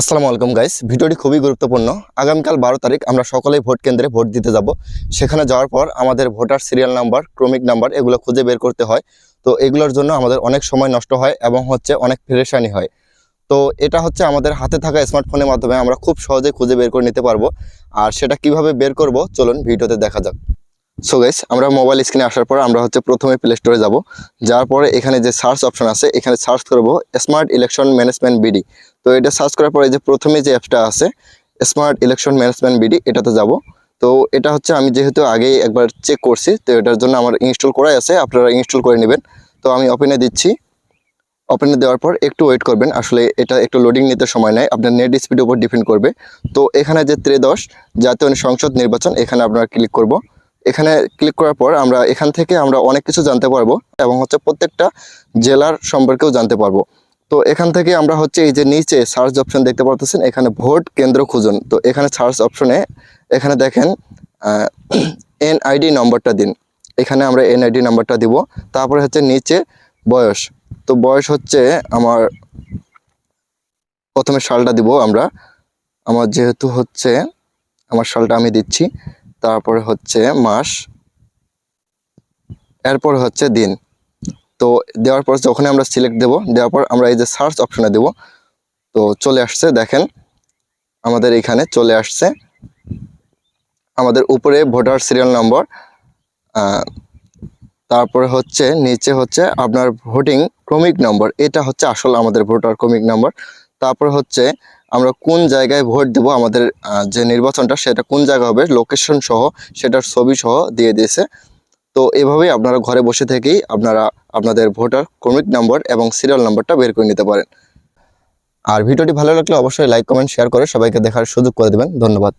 আসসালামু আলাইকুম গাইস ভিডিওটি খুবই গুরুত্বপূর্ণ। আগামীকাল বারো তারিখ আমরা সকলেই ভোট কেন্দ্রে ভোট দিতে যাব। সেখানে যাওয়ার পর আমাদের ভোটার সিরিয়াল নাম্বার ক্রমিক নাম্বার এগুলো খুঁজে বের করতে হয়। তো এগুলোর জন্য আমাদের অনেক সময় নষ্ট হয় এবং হচ্ছে অনেক ফেরেশানি হয়। তো এটা হচ্ছে আমাদের হাতে থাকা স্মার্টফোনের মাধ্যমে আমরা খুব সহজে খুঁজে বের করে নিতে পারব। আর সেটা কীভাবে বের করব, চলুন ভিডিওতে দেখা যাক। সো গাইস আমরা মোবাইল স্ক্রিনে আসার পর আমরা হচ্ছে প্রথমে প্লে স্টোরে যাব। যাওয়ার পরে এখানে যে সার্চ অপশন আছে, এখানে সার্চ করব স্মার্ট ইলেকশন ম্যানেজমেন্ট বিডি তো এটা সার্চ করার পরে যে প্রথমে যে অ্যাপটা আছে স্মার্ট ইলেকশন ম্যানেজমেন্ট বিডি এটাতে যাব। তো এটা হচ্ছে আমি যেহেতু আগেই একবার চেক করছি, তো এটার জন্য আমার ইনস্টল করাই আছে, আপনারা ইনস্টল করে নেবেন। তো আমি ওপেনে দিচ্ছি। ওপেনে দেওয়ার পর একটু ওয়েট করবেন, আসলে এটা একটু লোডিং নিতে সময় নেয়, আপনার নেট স্পিডের উপর ডিপেন্ড করবে। তো এখানে যে ত্রেদশ জাতীয় সংসদ নির্বাচন, এখানে আপনারা ক্লিক করব। এখানে ক্লিক করার পর আমরা এখান থেকে আমরা অনেক কিছু জানতে পারব এবং হচ্ছে প্রত্যেকটা জেলার সম্পর্কেও জানতে পারব। তো এখান থেকে আমরা হচ্ছে এই যে নিচে সার্চ অপশন দেখতে পারতেছেন, এখানে ভোট কেন্দ্র খুঁজুন। তো এখানে সার্চ অপশনে এখানে দেখেন এনআইডি নম্বরটা দিন। এখানে আমরা এনআইডি নাম্বারটা দিব। তারপরে হচ্ছে নিচে বয়স। তো বয়স হচ্ছে আমার, প্রথমে সালটা দিব আমরা। আমার যেহেতু হচ্ছে, আমার সালটা আমি দিচ্ছি। তারপরে হচ্ছে মাস, এরপর হচ্ছে দিন। তো দেওয়ার পর যখন আমরা সিলেক্ট দেব, দেওয়ার পর আমরা এই যে সার্চ অপশনে দেব, তো চলে আসছে, দেখেন, আমাদের এখানে চলে আসছে। আমাদের উপরে ভোটার সিরিয়াল নম্বর তারপরে হচ্ছে নিচে হচ্ছে আপনার ভোটিং ক্রমিক নম্বর এটা হচ্ছে আসল আমাদের ভোটার ক্রমিক নম্বর তারপর হচ্ছে আমরা কোন জায়গায় ভোট দেব আমাদের যে নির্বাচনটা, সেটা কোন জায়গা হবে লোকেশন সহ, সেটার ছবি সহ দিয়ে দিয়েছে। তো এভাবেই আপনারা ঘরে বসে থেকেই আপনারা আপনাদের ভোটার ক্রমিক নম্বর এবং সিরিয়াল নাম্বারটা বের করে নিতে পারেন। আর ভিডিওটি ভালো লাগলে অবশ্যই লাইক কমেন্ট শেয়ার করে সবাইকে দেখার সুযোগ করে দেবেন। ধন্যবাদ।